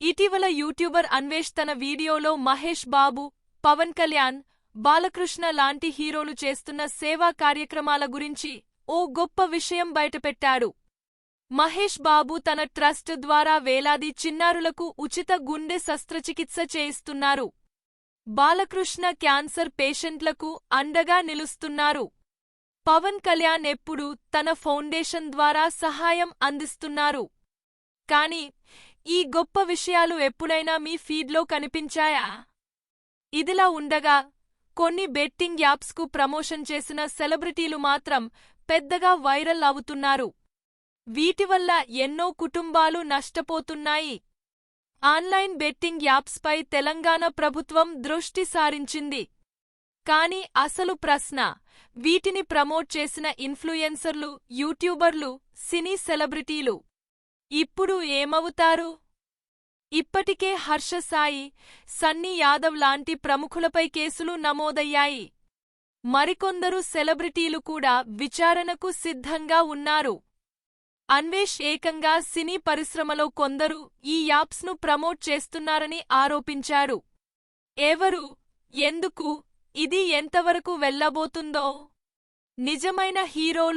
ఇటీవల యూట్యూబర్ అన్వేష్ తన వీడియోలో మహేష్ బాబు పవన్ కళ్యాణ్ బాలకృష్ణ లాంటి హీరోలు చేస్తున్న సేవా కార్యక్రమాల గురించి ఓ గొప్ప విషయం బయటపెట్టాడు. మహేష్ బాబు తన ట్రస్ట్ ద్వారా వేలాది చిన్నారులకు ఉచిత గుండె శస్త్రచికిత్స చేయిస్తున్నారు. బాలకృష్ణ క్యాన్సర్ పేషెంట్లకు అండగా నిలుస్తున్నారు. పవన్ కళ్యాణ్ ఎప్పుడూ తన ఫౌండేషన్ ద్వారా సహాయం అందిస్తున్నారు. కాని ఈ గొప్ప విషయాలు ఎప్పుడైనా మీ ఫీడ్లో కనిపించాయా? ఇదిలా ఉండగా కొన్ని బెట్టింగ్ యాప్స్కు ప్రమోషన్ చేసిన సెలబ్రిటీలు మాత్రం పెద్దగా వైరల్ అవుతున్నారు. వీటివల్ల ఎన్నో కుటుంబాలు నష్టపోతున్నాయి. ఆన్లైన్ బెట్టింగ్ యాప్స్పై తెలంగాణ ప్రభుత్వం దృష్టి సారించింది. కాని అసలు ప్రశ్న వీటిని ప్రమోట్ చేసిన ఇన్ఫ్లుయెన్సర్లు యూట్యూబర్లు సినీ సెలబ్రిటీలు ఇప్పుడు ఏమవుతారు? ఇప్పటికే హర్ష సాయి సన్నీ యాదవ్ లాంటి ప్రముఖులపై కేసులు నమోదయ్యాయి. మరికొందరు సెలబ్రిటీలు కూడా విచారణకు సిద్ధంగా ఉన్నారు. అన్వేష్ ఏకంగా సినీ పరిశ్రమలో కొందరు ఈ యాప్స్ను ప్రమోట్ చేస్తున్నారని ఆరోపించారు. ఎవరు? ఎందుకు? ఇది ఎంతవరకు వెళ్ళబోతుందో నిజమైన హీరోలు